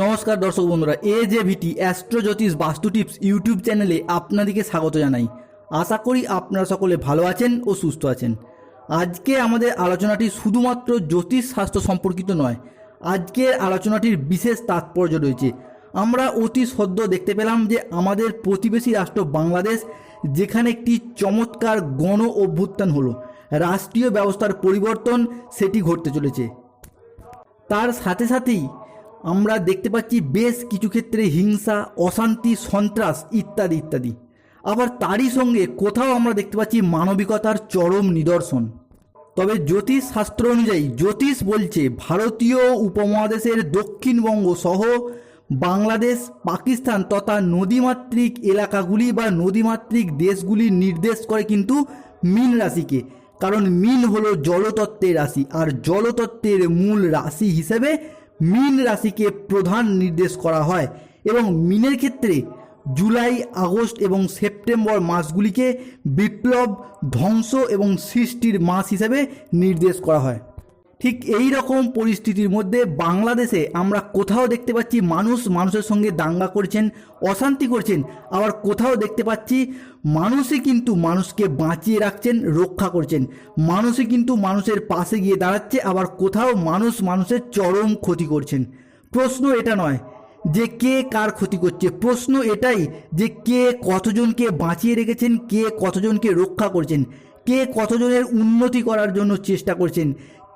নমস্কার দর্শক বন্ধুরা, এ জে ভিটি অ্যাস্ট্রো জ্যোতিষ বাস্তু টিপস ইউটিউব চ্যানেলে আপনাদেরকে স্বাগত জানাই। আশা করি আপনারা সকলে ভালো আছেন ও সুস্থ আছেন। আজকে আমাদের আলোচনাটি শুধুমাত্র জ্যোতিষ শাস্ত্র সম্পর্কিত নয়, আজকের আলোচনাটির বিশেষ তাৎপর্য রয়েছে। আমরা অতি সদ্য দেখতে পেলাম যে আমাদের প্রতিবেশী রাষ্ট্র বাংলাদেশ, যেখানে একটি চমৎকার গণ অভ্যুত্থান হলো, রাষ্ট্রীয় ব্যবস্থার পরিবর্তন সেটি ঘটতে চলেছে। তার সাথে সাথেই আমরা দেখতে পাচ্ছি বেশ কিছু ক্ষেত্রে হিংসা, অশান্তি, সন্ত্রাস ইত্যাদি ইত্যাদি। আবার তারই সঙ্গে কোথাও আমরা দেখতে পাচ্ছি মানবিকতার চরম নিদর্শন। তবে জ্যোতিষ শাস্ত্র অনুযায়ী জ্যোতিষ বলছে ভারতীয় উপমহাদেশের দক্ষিণবঙ্গ সহ বাংলাদেশ, পাকিস্তান তথা নদীমাতৃক এলাকাগুলি বা নদীমাতৃক দেশগুলি নির্দেশ করে কিন্তু মীন রাশিকে। কারণ মিন হলো জলতত্ত্বের রাশি, আর জলতত্ত্বের মূল রাশি হিসেবে মিন রাশিকে প্রধান নির্দেশ করা হয় এবং মিনের ক্ষেত্রে জুলাই, আগস্ট এবং সেপ্টেম্বর মাসগুলিকে বিপ্লব, ধ্বংস এবং সৃষ্টির মাস হিসাবে নির্দেশ করা হয়। ঠিক এই রকম পরিস্থিতির মধ্যে বাংলাদেশে আমরা কোথাও দেখতে পাচ্ছি মানুষ মানুষের সঙ্গে দাঙ্গা করছেন, অশান্তি করছেন, আবার কোথাও দেখতে পাচ্ছি মানুষই কিন্তু মানুষকে বাঁচিয়ে রাখছেন, রক্ষা করছেন। মানুষই কিন্তু মানুষের পাশে গিয়ে দাঁড়াচ্ছে, আবার কোথাও মানুষ মানুষের চরম ক্ষতি করছেন। প্রশ্ন এটা নয় যে কে কার ক্ষতি করছে, প্রশ্ন এটাই যে কে কতজনকে বাঁচিয়ে রেখেছেন, কে কতজনকে রক্ষা করছেন, কে কতজনের উন্নতি করার জন্য চেষ্টা করছেন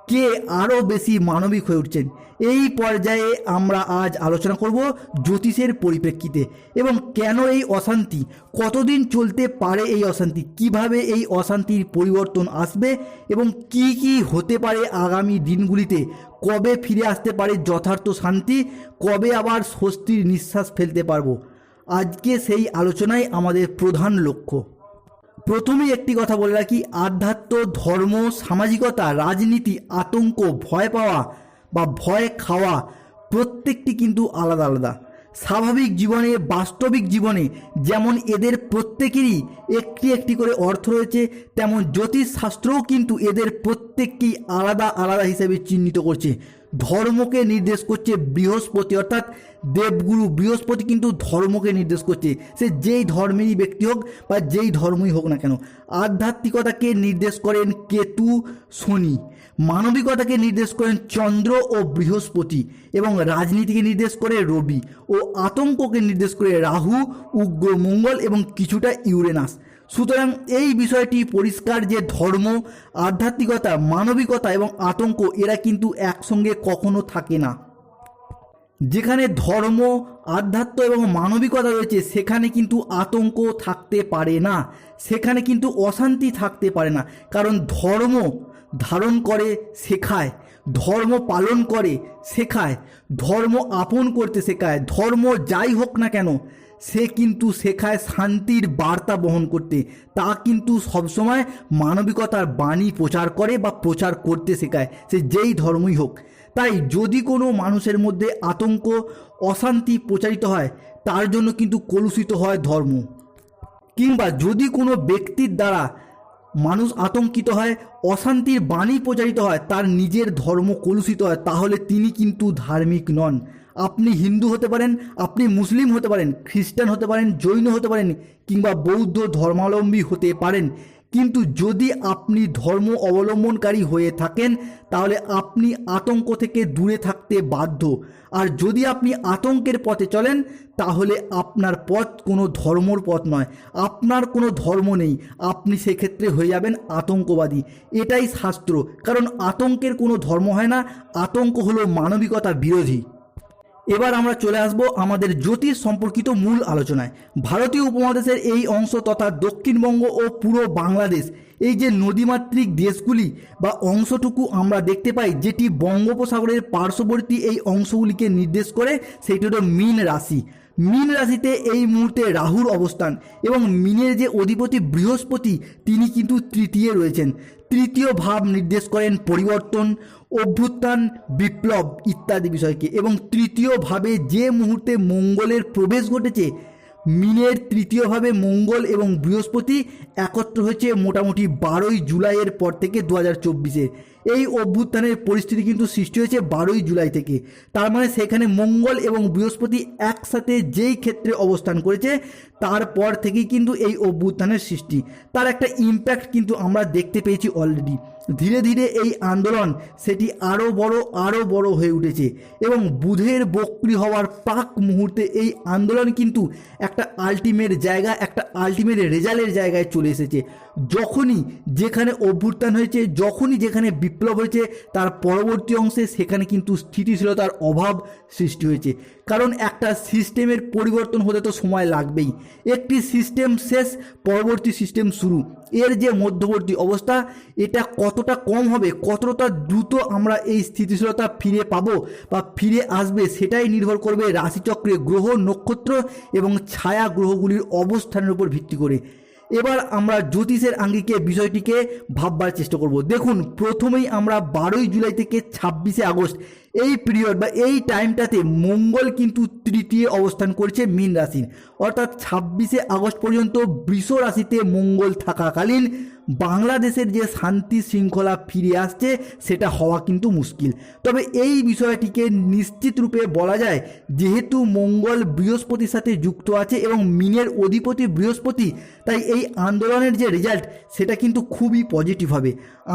কে আরও বেশি মানবিক হয়ে উঠছেন? এই পর্যায়ে আমরা আজ আলোচনা করব জ্যোতিষের পরিপ্রেক্ষিতে এবং কেন এই অশান্তি? কতদিন চলতে পারে এই অশান্তি? কীভাবে এই অশান্তির পরিবর্তন আসবে? এবং কি কি হতে পারে আগামী দিনগুলিতে? কবে ফিরে আসতে পারে যথার্থ শান্তি? কবে আবার স্বস্তির নিঃশ্বাস ফেলতে পারব? আজকে সেই আলোচনাই আমাদের প্রধান লক্ষ্য। প্রথমেই একটি কথা বলে রাখি, আধ্যাত্ম, ধর্ম, সামাজিকতা, রাজনীতি, আতঙ্ক, ভয় পাওয়া বা ভয় খাওয়া প্রত্যেকটি কিন্তু আলাদা আলাদা। স্বাভাবিক জীবনে, বাস্তবিক জীবনে যেমন এদের প্রত্যেকেরই একটি একটি করে অর্থ রয়েছে, তেমন জ্যোতিষশাস্ত্রও কিন্তু এদের প্রত্যেককেই আলাদা আলাদা হিসেবে চিহ্নিত করছে। ধর্মকে নির্দেশ করছে বৃহস্পতি, অর্থাৎ দেবগুরু বৃহস্পতি কিন্তু ধর্মকে নির্দেশ করছে। সে যেই ধর্মেরই ব্যক্তি হোক বা যেই ধর্মই হোক না কেন, আধ্যাত্মিকতাকে নির্দেশ করেন কেতু, শনি। মানবিকতাকে নির্দেশ করেন চন্দ্র ও বৃহস্পতি এবং রাজনীতিকে নির্দেশ করে রবি ও আতঙ্ককে নির্দেশ করে রাহু, উগ্র, মঙ্গল এবং কিছুটা ইউরেনাস। সুতরাং এই বিষয়টি পরিষ্কার যে ধর্ম, আধ্যাত্মিকতা, মানবিকতা এবং আতঙ্ক এরা কিন্তু একসঙ্গে কখনো থাকে না। যেখানে ধর্ম, আধ্যাত্ম এবং মানবিকতা রয়েছে, সেখানে কিন্তু আতঙ্ক থাকতে পারে না। সেখানে কিন্তু অশান্তি থাকতে পারে না। কারণ ধর্ম ধারণ করে, শেখায়। ধর্ম পালন করে, শেখায়। ধর্ম আপন করতে শেখায়। ধর্ম যাই হোক না কেন সে কিন্তু শেখায় শান্তির বার্তা বহন করতে। তা কিন্তু সবসময় মানবিকতার বাণী প্রচার করে বা প্রচার করতে শেখায়। সে যেই ধর্মই হোক। তাই যদি কোনো মানুষের মধ্যে আতঙ্ক, অশান্তি প্রচারিত হয়, তার জন্য কিন্তু কলুষিত হয় ধর্ম। কিংবা যদি কোনো ব্যক্তির দ্বারা মানুষ আতঙ্কিত হয়, অশান্তির বাণী প্রচারিত হয়, তার নিজের ধর্ম কলুষিত হয়, তাহলে তিনি কিন্তু ধার্মিক নন। আপনি হিন্দু হতে পারেন, আপনি মুসলিম হতে পারেন, খ্রিস্টান হতে পারেন, জৈন হতে পারেন কিংবা বৌদ্ধ ধর্মাবলম্বী হতে পারেন। কিন্তু যদি আপনি ধর্ম অবলম্বনকারী হয়ে থাকেন, তাহলে আপনি আতঙ্ক থেকে দূরে থাকতে বাধ্য। আর যদি আপনি আতঙ্কের পথে চলেন, তাহলে আপনার পথ কোনো ধর্মর পথ নয়। আপনার কোনো ধর্ম নেই। আপনি সেক্ষেত্রে হয়ে যাবেন আতঙ্কবাদী। এটাই শাস্ত্র। কারণ আতঙ্কের কোনো ধর্ম হয় না। আতঙ্ক হলো মানবিকতা বিরোধী। এবার আমরা চলে আসব আমাদের জ্যোতিষ সম্পর্কিত মূল আলোচনায়। ভারতীয় উপমহাদেশের এই অংশ তথা দক্ষিণবঙ্গ ও পুরো বাংলাদেশ, এই যে নদীমাতৃক দেশগুলি বা অংশটুকু আমরা দেখতে পাই, যেটি বঙ্গোপসাগরের পার্শ্ববর্তী এই অংশগুলিকে নির্দেশ করে, সেইটি হলো মীন রাশি। মীন রাশিতে এই মুহূর্তে রাহুর অবস্থান এবং মিনের যে অধিপতি বৃহস্পতি, তিনি কিন্তু তৃতীয় রয়েছেন। তৃতীয় ভাব নির্দেশ করেন পরিবর্তন, অভ্যুত্থান, বিপ্লব ইত্যাদি বিষয়কে এবং তৃতীয় ভাবে যে মুহূর্তে মঙ্গলের প্রবেশ ঘটেছে, মিনের তৃতীয়ভাবে মঙ্গল এবং বৃহস্পতি একত্র হয়েছে মোটামুটি বারোই জুলাইয়ের পর থেকে দু হাজার চব্বিশে। এই অভ্যুত্থানের পরিস্থিতি কিন্তু সৃষ্টি হয়েছে বারোই জুলাই থেকে। তার মানে সেখানে মঙ্গল এবং বৃহস্পতি একসাথে যেই ক্ষেত্রে অবস্থান করেছে, তারপর থেকেই কিন্তু এই অভ্যুত্থানের সৃষ্টি। তার একটা ইম্প্যাক্ট কিন্তু আমরা দেখতে পেয়েছি অলরেডি ধীরে ধীরে এই আন্দোলন সেটি আরও বড় আরও বড় হয়ে উঠেছে এবং বুধের বক্রি হওয়ার প্রাক মুহূর্তে এই আন্দোলন কিন্তু একটা আলটিমেট জায়গা, একটা আলটিমেট রেজাল্টের জায়গায় চলে এসেছে। যখনই যেখানে অভ্যুত্থান হয়েছে, যখনই যেখানে বিপ্লব হয়েছে, তার পরবর্তী অংশে সেখানে কিন্তু স্থিতিশীলতার অভাব সৃষ্টি হয়েছে। কারণ একটা সিস্টেমের পরিবর্তন হতে তো সময় লাগবেই। একটি সিস্টেম শেষ, পরবর্তী সিস্টেম শুরু। এর যে মধ্যবর্তী অবস্থা, এটা কতটা কম হবে, কতটা দ্রুত আমরা এই স্থিতিশীলতা ফিরে পাবো বা ফিরে আসবে, সেটাই নির্ভর করবে রাশিচক্রে গ্রহ, নক্ষত্র এবং ছায়া গ্রহগুলির অবস্থানের উপর ভিত্তি করে। এবার আমরা জ্যোতিষের আঙ্গিকে, বিষয়টিকে ভাববার চেষ্টা করব। দেখুন, প্রথমেই আমরা বারোই জুলাই থেকে ছাব্বিশে আগস্ট এই পিরিয়ড বা এই টাইমটাতে মঙ্গল কিন্তু তৃতীয় অবস্থান করছে মীন রাশির। অর্থাৎ ছাব্বিশে আগস্ট পর্যন্ত বৃষ রাশিতে মঙ্গল থাকাকালীন বাংলাদেশের যে শান্তি শৃঙ্খলা ফিরে আসছে, সেটা হওয়া কিন্তু মুশকিল। তবে এই বিষয়টিকে নিশ্চিত রূপে বলা যায়, যেহেতু মঙ্গল বৃহস্পতির সাথে যুক্ত আছে এবং মিনের অধিপতি বৃহস্পতি, তাই এই আন্দোলনের যে রেজাল্ট সেটা কিন্তু খুবই পজিটিভ হবে।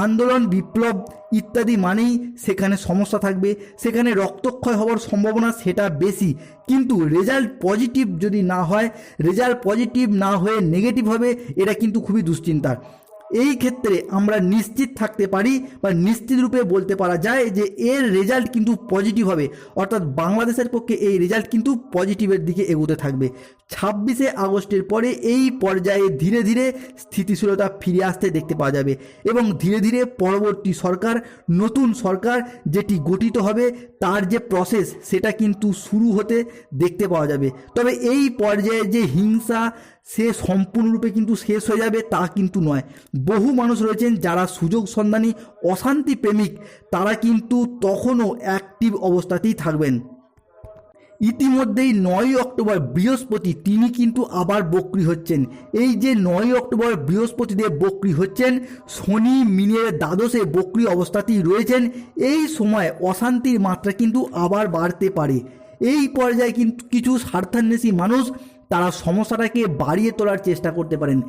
আন্দোলন বিপ্লব ইত্যাদি মানেই সেখানে সমস্যা থাকবে। সেখানে রক্তক্ষয় হওয়ার সম্ভাবনা সেটা বেশি। কিন্তু রেজাল্ট পজিটিভ যদি না হয় রেজাল্ট পজিটিভ না হয়ে নেগেটিভ হবে, এটা কিন্তু খুবই দুশ্চিন্তার। এই ক্ষেত্রে আমরা নিশ্চিত থাকতে পারি বা নিশ্চিত রূপে বলতে পারা যায় যে এর রেজাল্ট কিন্তু পজিটিভ হবে। অর্থাৎ বাংলাদেশের পক্ষে এই রেজাল্ট কিন্তু পজিটিভের দিকে এগোতে থাকবে। ছাব্বিশে আগস্টের পরে এই পর্যায়ে ধীরে ধীরে স্থিতিশীলতা ফিরে আসতে দেখতে পাওয়া যাবে এবং ধীরে ধীরে পরবর্তী সরকার, নতুন সরকার যেটি গঠিত হবে, তার যে প্রসেস সেটা কিন্তু শুরু হতে দেখতে পাওয়া যাবে। তবে এই পর্যায়ে যে হিংসা সে সম্পূর্ণরূপে কিন্তু শেষ হয়ে যাবে তা কিন্তু নয়। বহু মানুষ রয়েছেন যারা সুযোগ সন্ধানী, অশান্তি প্রেমিক। তারা কিন্তু তখনও অ্যাক্টিভ অবস্থাতেই থাকবেন। ইতিমধ্যেই নয় অক্টোবর বৃহস্পতি তিনি কিন্তু আবার বক্রি হচ্ছেন। এই যে নয় অক্টোবর বৃহস্পতিদেব বক্রি হচ্ছেন, শনি মিনের দ্বাদশে বক্রি অবস্থাতেই রয়েছেন, এই সময় অশান্তির মাত্রা কিন্তু আবার বাড়তে পারে। এই পর্যায়ে কিন্তু কিছু স্বার্থান্বেষী মানুষ তারা সমস্যাটাকে বাড়িয়ে তোলার চেষ্টা করতে পারেন।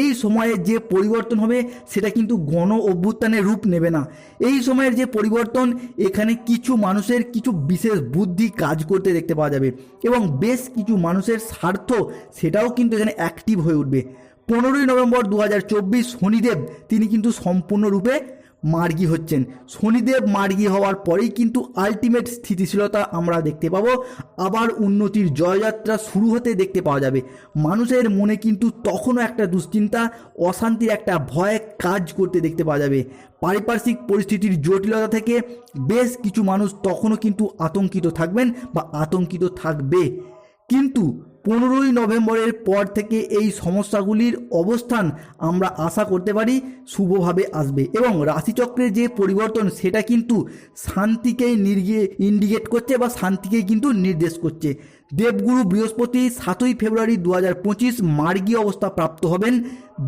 এই সময়ে যে পরিবর্তন হবে, সেটা কিন্তু গণ অভ্যুত্থানের রূপ নেবে না। এই সময়ের যে পরিবর্তন, এখানে কিছু মানুষের কিছু বিশেষ বুদ্ধি কাজ করতে দেখতে পাওয়া যাবে এবং বেশ কিছু মানুষের স্বার্থ সেটাও কিন্তু এখানে অ্যাক্টিভ হয়ে উঠবে। পনেরোই নভেম্বর দু হাজার চব্বিশ শনিদেব, তিনি কিন্তু সম্পূর্ণরূপে মার্গী হচ্ছেন। শনিদেব মার্গী হওয়ার পরেই কিন্তু আলটিমেট স্থিতিশীলতা আমরা দেখতে পাবো। আবার উন্নতির জয়যাত্রা শুরু হতে দেখতে পাওয়া যাবে। মানুষের মনে কিন্তু তখনও একটা দুশ্চিন্তা, অশান্তির একটা ভয় কাজ করতে দেখতে পাওয়া যাবে। পারিপার্শ্বিক পরিস্থিতির জটিলতা থেকে বেশ কিছু মানুষ তখনও কিন্তু আতঙ্কিত থাকবেন বা আতঙ্কিত থাকবে। কিন্তু পনেরোই নভেম্বরের পর থেকে এই সমস্যাগুলির অবস্থান আমরা আশা করতে পারি শুভভাবে আসবে। এবং রাশিচক্রের যে পরিবর্তন, সেটা কিন্তু শান্তিকেই নির্গে ইন্ডিকেট করছে বা শান্তিকেই কিন্তু নির্দেশ করছে। দেবগুরু বৃহস্পতি সাতই ফেব্রুয়ারি দু হাজার পঁচিশ মার্গী অবস্থা প্রাপ্ত হবেন।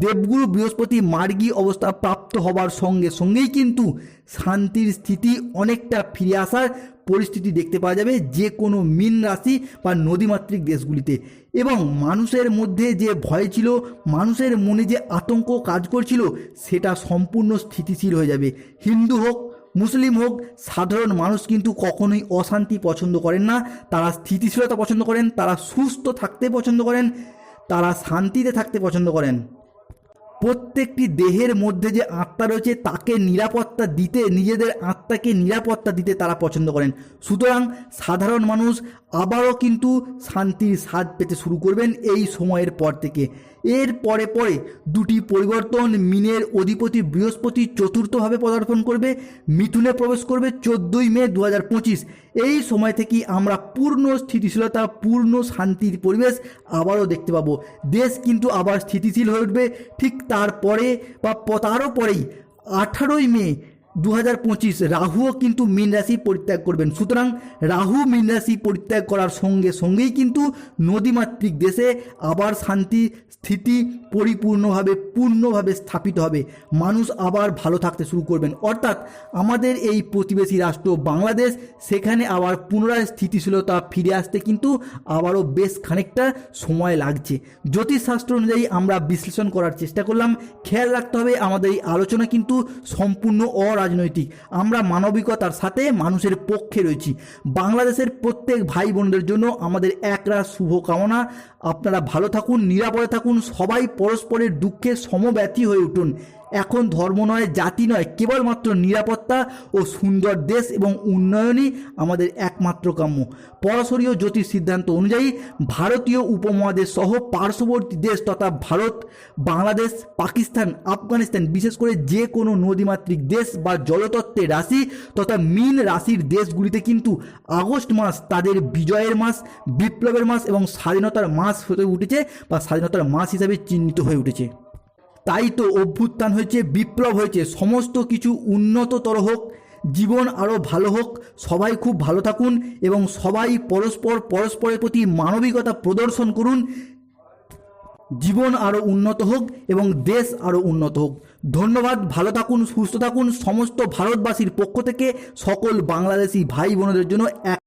দেবগুরু বৃহস্পতি মার্গী অবস্থা প্রাপ্ত হবার সঙ্গে সঙ্গেই কিন্তু শান্তির স্থিতি অনেকটা ফিরে আসার পরিস্থিতি দেখতে পাওয়া যাবে যে কোনো মিন রাশি বা নদীমাতৃক দেশগুলিতে। এবং মানুষের মধ্যে যে ভয় ছিল, মানুষের মনে যে আতঙ্ক কাজ করছিল, সেটা সম্পূর্ণ স্থিতিশীল হয়ে যাবে। হিন্দু হোক, মুসলিম হোক, সাধারণ মানুষ কিন্তু কখনোই অশান্তি পছন্দ করেন না। তারা স্থিতিশীলতা পছন্দ করেন, তারা সুস্থ থাকতে পছন্দ করেন, তারা শান্তিতে থাকতে পছন্দ করেন। প্রত্যেকটি দেহের মধ্যে যে আত্মা রয়েছে, তাকে নিরাপত্তা দিতে, নিজেদের আত্মাকে নিরাপত্তা দিতে তারা পছন্দ করেন। সুতরাং সাধারণ মানুষ আবারও কিন্তু শান্তির স্বাদ পেতে শুরু করবেন এই সময়ের পর থেকে। এর পরে পরে দুটি পরিবর্তন মিনের অধিপতি বৃহস্পতি চতুর্থভাবে পদার্পণ করবে, মিথুনে প্রবেশ করবে চোদ্দোই মে দু হাজার পঁচিশ। এই সময় থেকে আমরা পূর্ণ স্থিতিশীলতা, পূর্ণ শান্তির পরিবেশ আবারও দেখতে পাবো। দেশ কিন্তু আবার স্থিতিশীল হয়ে উঠবে। ঠিক তারপরে বা তারও পরেই আঠারোই মে দু হাজার পঁচিশ রাহুও কিন্তু মীন রাশি পরিত্যাগ করবেন। সুতরাং রাহু মীন রাশি পরিত্যাগ করার সঙ্গে সঙ্গেই কিন্তু নদীমাতৃক দেশে আবার শান্তি, স্থিতি পরিপূর্ণভাবে, পূর্ণভাবে স্থাপিত হবে। মানুষ আবার ভালো থাকতে শুরু করবেন। অর্থাৎ আমাদের এই প্রতিবেশী রাষ্ট্র বাংলাদেশ, সেখানে আবার পুনরায় স্থিতিশীলতা ফিরে আসতে কিন্তু আবারও বেশ খানিকটা সময় লাগছে। জ্যোতিষশাস্ত্র অনুযায়ী আমরা বিশ্লেষণ করার চেষ্টা করলাম। খেয়াল রাখতে হবে, আমাদের এই আলোচনা কিন্তু সম্পূর্ণ অরাজনৈতিক আমরা মানবিকতার সাথে মানুষের পক্ষে রয়েছি। বাংলাদেশের প্রত্যেক ভাই বোনদের জন্য আমাদের একরা শুভকামনা। আপনারা ভালো থাকুন, নিরাপদে থাকুন, সবাই পরস্পরের দুঃখে সমব্যথী হয়ে উঠুন। এখন ধর্ম নয়, জাতি নয়, কেবলমাত্র নিরাপত্তা ও সুন্দর দেশ এবং উন্নয়নই আমাদের একমাত্র কাম্য। পরশরীয় জ্যোতিষ সিদ্ধান্ত অনুযায়ী ভারতীয় উপমহাদেশ সহ পার্শ্ববর্তী দেশ তথা ভারত, বাংলাদেশ, পাকিস্তান, আফগানিস্তান, বিশেষ করে যে কোনো নদীমাতৃক দেশ বা জলতত্ত্বের রাশি তথা মীন রাশির দেশগুলিতে কিন্তু আগস্ট মাস তাদের বিজয়ের মাস, বিপ্লবের মাস এবং স্বাধীনতার মাস হয়ে উঠেছে বা স্বাধীনতার মাস হিসাবে চিহ্নিত হয়ে উঠেছে। তাই তো অভ্যুত্থান হয়েছে, বিপ্লব হয়েছে। সমস্ত কিছু উন্নততর হোক, জীবন আরও ভালো হোক, সবাই খুব ভালো থাকুন এবং সবাই পরস্পর পরস্পরের প্রতি মানবিকতা প্রদর্শন করুন। জীবন আরও উন্নত হোক এবং দেশ আরও উন্নত হোক। ধন্যবাদ, ভালো থাকুন, সুস্থ থাকুন। সমস্ত ভারতবাসীর পক্ষ থেকে সকল বাংলাদেশি ভাই বোনদের জন্য এক